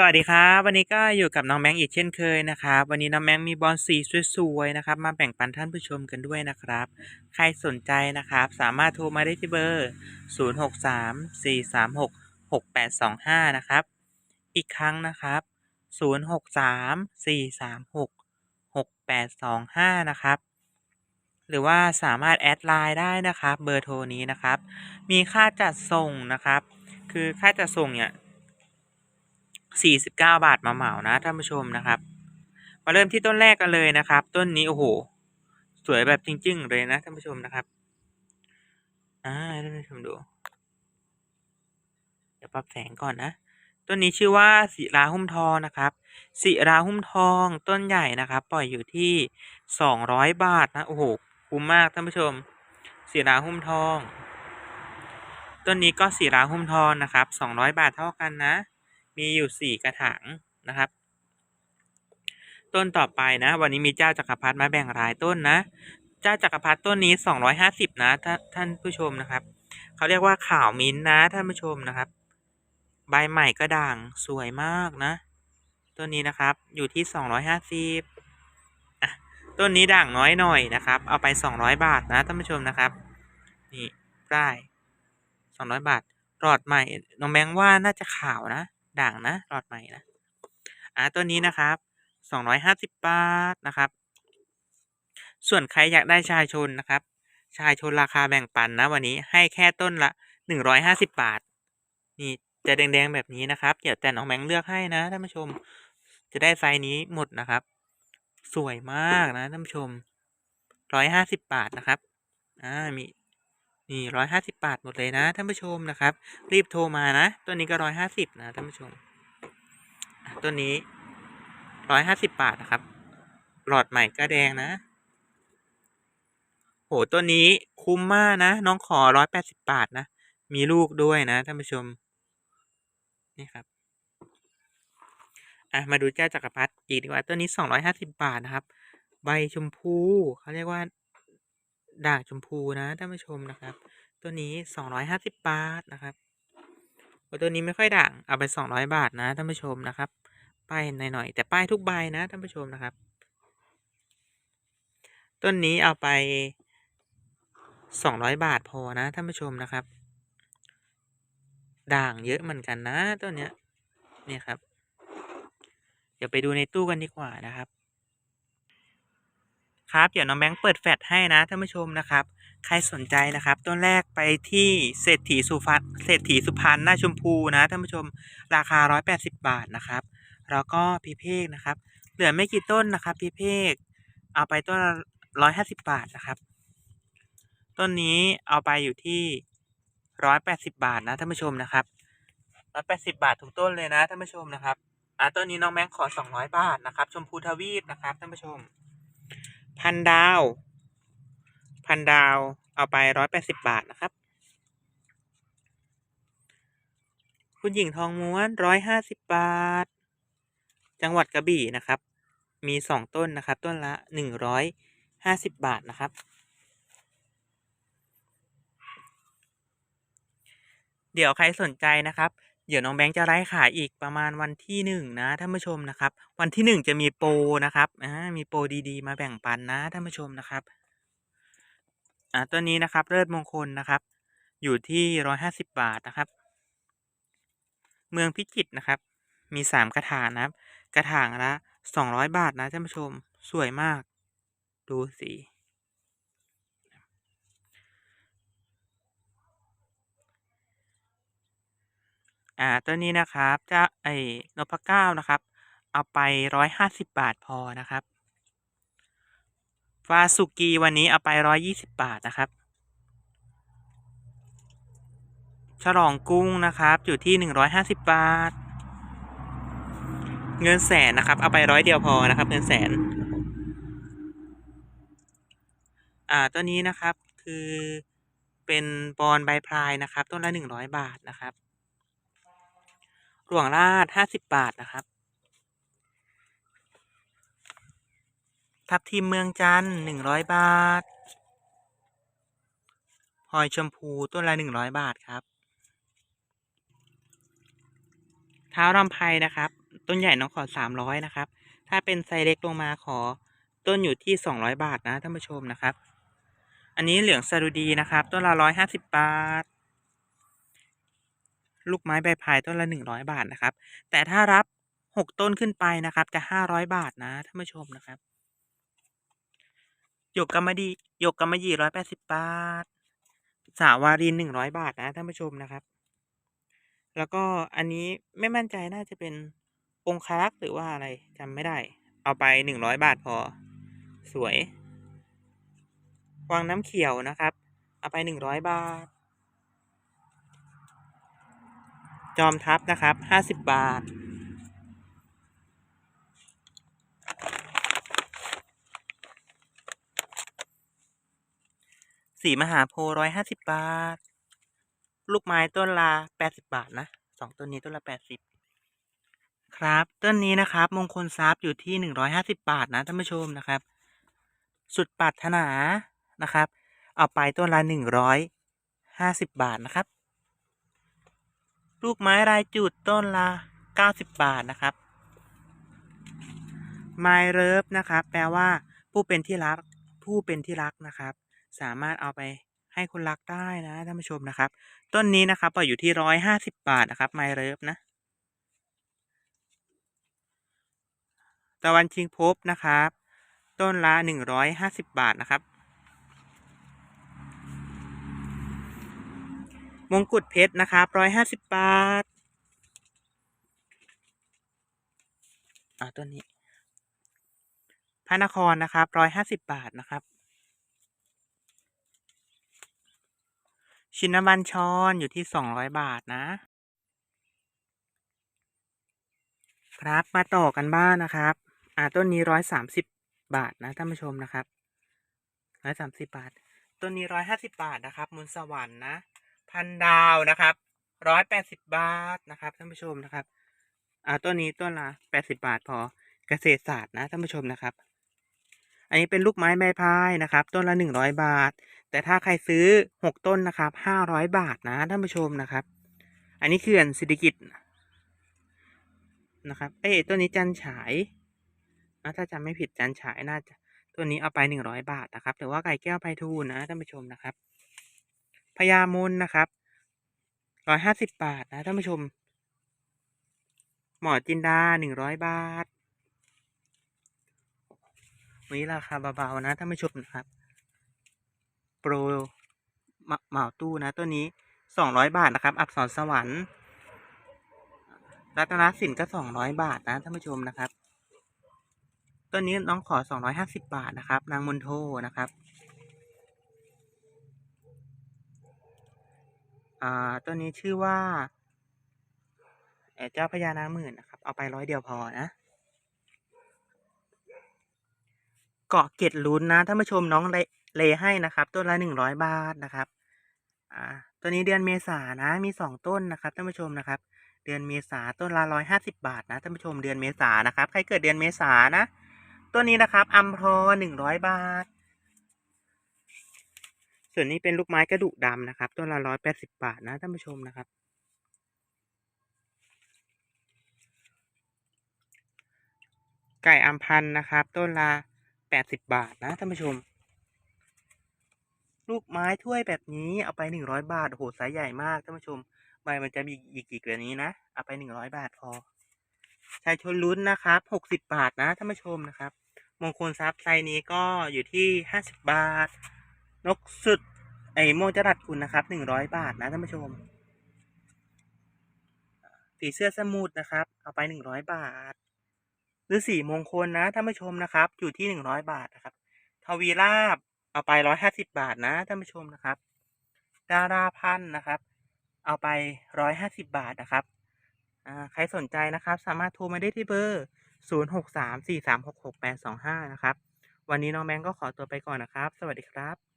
สวัสดีครับ วันนี้ก็อยู่กับน้องแบงค์อีกเช่นเคยนะครับ วันนี้น้องแบงค์มีบอลสีสวยๆนะครับ มาแบ่งปันท่านผู้ชมกันด้วยนะครับ ใครสนใจนะครับ สามารถโทรมาได้ที่เบอร์ 0634366825 นะครับ อีกครั้งนะครับ 0634366825 นะครับ หรือว่าสามารถแอดไลน์ได้นะครับ เบอร์โทรนี้นะครับ มีค่าจัดส่งนะครับ คือค่าจัดส่งเนี่ย 49 บาทมาเหมานะท่านผู้ชมนะครับ มาเริ่มที่ต้นแรกกันเลยนะครับ ต้นนี้โอ้โห สวยแบบจริง ๆ เลยนะท่านผู้ชมนะครับอ่าท่านผู้ชมดูเดี๋ยวปรับแสงก่อนนะต้นนี้ชื่อว่าศิราหุ้มทองนะครับศิราหุ้มทองต้นใหญ่นะครับ ปล่อยอยู่ที่ 200 บาทนะโอ้โหคุ้มมากท่านผู้ชมศิราหุ้มทอง ต้นนี้ก็ศิราหุ้มทองนะครับ 200 บาทเท่ากันนะ มีอยู่สี่กระถางนะครับ ต้นต่อไปนะ วันนี้มีเจ้าจักรพรรดิมาแบ่งรายต้นนะ เจ้าจักรพรรดิต้นนี้สองร้อยห้าสิบนะท่านท่านผู้ชมนะครับ เขาเรียกว่าขาวมิ้นนะท่านผู้ชมนะครับ ใบใหม่ก็ด่างสวยมากนะ ต้นนี้นะครับอยู่ที่สองร้อยห้าสิบต้นนี้ด่างน้อยหน่อยนะครับ เอาไปสองร้อยบาทนะท่านผู้ชมนะครับ นี่ได้สองร้อยบาทหลอดใหม่ น้องแบงว่าน่าจะขาวนะ ด่างนะหลอดใหม่นะอ่าตัวนี้นะครับสองร้อยห้าสิบบาทนะครับ ส่วนใครอยากได้ชายชนนะครับ ชายชนราคาแบ่งปันนะวันนี้ให้แค่ต้นละหนึ่งร้อยห้าสิบบาท นี่จะแดงๆแบบนี้นะครับเดี๋ยวแต่น้องแบงเลือกให้นะท่านผู้ชม จะได้ไซส์นี้หมดนะครับ สวยมากนะท่านผู้ชมร้อยห้าสิบบาทนะครับ อ่ามี นี่ร้อยห้าสิบบาทหมดเลยนะท่านผู้ชมนะครับ รีบโทรมานะตัวนี้ก็ร้อยห้าสิบนะท่านผู้ชมตัวนี้ร้อยห้าสิบบาทนะครับ หลอดใหม่ก็แดงนะ โหตัวนี้คุ้มมากนะ น้องขอร้อยแปดสิบบาทนะ มีลูกด้วยนะท่านผู้ชม นี่ครับอะมาดูเจ้าจักรพรรดิอีกดีกว่าตัวนี้สองร้อยห้าสิบบาทนะครับ ใบชมพูเขาเรียกว่า ด่างชมพูนะท่านผู้ชมนะครับ ตัวนี้สองร้อยห้าสิบบาทนะครับโอ้ตัวนี้ไม่ค่อยด่างเอาไปสองร้อยบาทนะท่านผู้ชมนะครับป้ายหน่อยๆแต่ป้ายทุกใบนะท่านผู้ชมนะครับ ต้นนี้เอาไปสองร้อยบาทพอนะท่านผู้ชมนะครับ ด่างเยอะเหมือนกันนะต้นเนี้ยเนี่ยครับ เดี๋ยวไปดูในตู้กันดีกว่านะครับ ครับ เดี๋ยวน้องแบงค์เปิดแฟลชให้นะท่านผู้ชมนะครับ ใครสนใจนะครับ ต้นแรกไปที่เศรษฐีสุพรรณเศรษฐีสุพรรณหน้าชมพูนะท่านผู้ชมราคา 180 บาทนะครับ แล้วก็พีเพกนะครับ เหลือไม่กี่ต้นนะครับพีเพกเอาไปต้นร้อยห้าสิบาทนะครับ ต้นนี้เอาไปอยู่ที่ร้อยแปดสิบาทนะท่านผู้ชมนะครับร้อยแปดสิบาททุกต้นเลยนะท่านผู้ชมนะครับ อ่าต้นนี้น้องแบงค์ขอสองร้อยบาทนะครับ ชมพูทวีปนะครับท่านผู้ชม พันดาว พันดาว เอาไปร้อยแปดสิบบาทนะครับ คุณหญิงทองม้วนร้อยห้าสิบบาท จังหวัดกระบี่นะครับ มีสองต้นนะครับ ต้นละหนึ่งร้อยห้าสิบบาทนะครับ เดี๋ยวใครสนใจนะครับ เดี๋ยวน้องแบงค์จะไลฟ์ขายอีกประมาณวันที่หนึ่งนะท่านผู้ชมนะครับ วันที่หนึ่งจะมีโปรนะครับอ่ามีโปรดีๆ มาแบ่งปันนะท่านผู้ชมนะครับอ่าตัวนี้นะครับเลิศมงคลนะครับ อยู่ที่ร้อยห้าสิบบาทนะครับ เมืองพิจิตรนะครับ มีสามกระถางนะครับ กระถางละสองร้อยบาทนะท่านผู้ชมสวยมาก ดูสี อ่า ตัวนี้นะครับจะไอ้นพเก้านะครับ เอาไปร้อยห้าสิบบาทพอนะครับวาสุกีวันนี้เอาไปร้อยยี่สิบบาทนะครับ ฉลองกุ้งนะครับ อยู่ที่หนึ่งร้อยห้าสิบบาท เงินแสนนะครับ เอาไปร้อยเดียวพอนะครับ เงินแสน อ่า ตัวนี้นะครับคือเป็นบอลใบพลายนะครับ ต้นละหนึ่งร้อยบาทนะครับ หลวงราชห้าสิบบาทนะครับ ทับทิมเมืองจันทร์หนึ่งร้อยบาทพลอยชมพูต้นละหนึ่งร้อยบาทครับ เท้ารำไพนะครับ ต้นใหญ่น้องขอสามร้อยนะครับ ถ้าเป็นไซเล็กลงมาขอต้นอยู่ที่สองร้อยบาทนะท่านผู้ชมนะครับ อันนี้เหลืองสรุดีนะครับ ต้นละร้อยห้าสิบบาท ลูกไม้ใบพายต้นละหนึ่งร้อยบาทนะครับ แต่ถ้ารับหกต้นขึ้นไปนะครับ จะห้าร้อยบาทนะท่านผู้ชมนะครับหยกกำมะดีหยกกำมะหยี่ร้อยแปดสิบบาท สาวารินหนึ่งร้อยบาทนะท่านผู้ชมนะครับ แล้วก็อันนี้ไม่มั่นใจน่าจะเป็นองคารักษ์หรือว่าอะไรจำไม่ได้ เอาไปหนึ่งร้อยบาทพอ สวย วังน้ำเขียวนะครับ เอาไปหนึ่งร้อยบาท จอมทัพนะครับห้าสิบบาท สีมหาโพร้อยห้าสิบบาท ลูกไม้ต้นละแปดสิบบาทนะสองต้นนี้ต้นละแปดสิบครับต้นนี้นะครับ มงคลทรัพย์อยู่ที่หนึ่งร้อยห้าสิบบาทนะท่านผู้ชมนะครับ สุดปรารถนานะครับ เอาไปต้นละหนึ่งร้อยห้าสิบบาทนะครับ ลูกไม้รายจุดต้นละเก้าสิบบาทนะครับไมเลิฟนะครับ แปลว่าผู้เป็นที่รัก ผู้เป็นที่รักนะครับ สามารถเอาไปให้คนรักได้นะท่านผู้ชมนะครับ ต้นนี้นะครับอยู่ที่ร้อยห้าสิบบาทนะครับไมเลิฟนะ ตะวันชิงภพนะครับ ต้นละหนึ่งร้อยห้าสิบบาทนะครับ มงกุฎเพชรนะครับร้อยห้าสิบบาท อ่าต้นนี้ พระนครนะครับร้อยห้าสิบบาทนะครับ ชินบัญชรอยู่ที่สองร้อยบาทนะครับ มาต่อกันบ้างนะครับ อ่าต้นนี้ร้อยสามสิบบาทนะท่านผู้ชมนะครับร้อยสามสิบบาท ต้นนี้ร้อยห้าสิบบาทนะครับ มูลสวรรค์นะ พันดาวนะครับร้อยแปดสิบบาทนะครับท่านผู้ชมนะครับ อ่าต้นนี้ต้นละแปดสิบาทพอเกษตรศาสตร์นะท่านผู้ชมนะครับ อันนี้เป็นลูกไม้ใบพายนะครับ ต้นละหนึ่งร้อยบาท แต่ถ้าใครซื้อหกต้นนะครับห้าร้อยบาทนะท่านผู้ชมนะครับ อันนี้เขื่อนสิริกิตนะครับ เอ้ต้นนี้จันฉายนะถ้าจำไม่ผิดจันฉายน่าจะต้นนี้เอาไปหนึ่งร้อยบาทนะครับหรือว่าไก่แก้วไพฑูรย์นะท่านผู้ชมนะครับ พญามนนะครับร้อยห้าสิบบาทนะท่านผู้ชม หมอจินดาหนึ่งร้อยบาทวันนี้ราคาเบาๆนะท่านผู้ชมนะครับ โปรเหมาตู้นะตัวนี้สองร้อยบาทนะครับ อักษรสวรรค์รัตนสินก็สองร้อยบาทนะท่านผู้ชมนะครับต้นนี้น้องขอสองร้อยห้าสิบบาทนะครับ นางมนโทนะครับ อ่าต้นนี้ชื่อว่าเอเจ้าพญานาคหมื่นนะครับ เอาไปร้อยเดียวพอนะ เกาะเกร็ดลุ้นนะท่านผู้ชมน้องเลเลให้นะครับ ต้นละหนึ่งร้อยบาทนะครับ อ่าตัวนี้เดือนเมษานะ มีสองต้นนะครับท่านผู้ชมนะครับ เดือนเมษาต้นละร้อยห้าสิบาทนะท่านผู้ชมเดือนเมษานะครับ ใครเกิดเดือนเมษานะต้นนี้นะครับอัมพรหนึ่งร้อยบาท ส่วนนี้เป็นลูกไม้กระดูกดำนะครับต้นละร้อยแปดสิบบาทนะท่านผู้ชมนะครับ ไก่อัมพันธ์นะครับ ต้นละแปดสิบบาทนะท่านผู้ชม ลูกไม้ถ้วยแบบนี้เอาไปหนึ่งร้อยบาทโหไซส์ใหญ่มากท่านผู้ชมใบมันจะมีอีกกี่กว่านี้นะเอาไปหนึ่งร้อยบาทพอชายชนลุ้นนะครับหกสิบบาทนะท่านผู้ชมนะครับ มงคลทรัพย์ไซส์นี้ก็อยู่ที่ห้าสิบบาท นกสุด ไอโมจรัดคุณนะครับหนึ่งร้อยบาทนะท่านผู้ชมสีเสื้อสมุดนะครับ เอาไปหนึ่งร้อยบาท หรือสีมงคลนะท่านผู้ชมนะครับ อยู่ที่หนึ่งร้อยบาทนะครับ ทวีราบเอาไปร้อยห้าสิบาทนะท่านผู้ชมนะครับ ดาราพันนะครับ เอาไปร้อยห้าสิบาทนะครับอ่าใครสนใจนะครับ สามารถโทรมาได้ที่เบอร์ศูนย์หกสามสี่สามหกหกแปดสองห้านะครับ วันนี้น้องแบงก็ขอตัวไปก่อนนะครับ สวัสดีครับ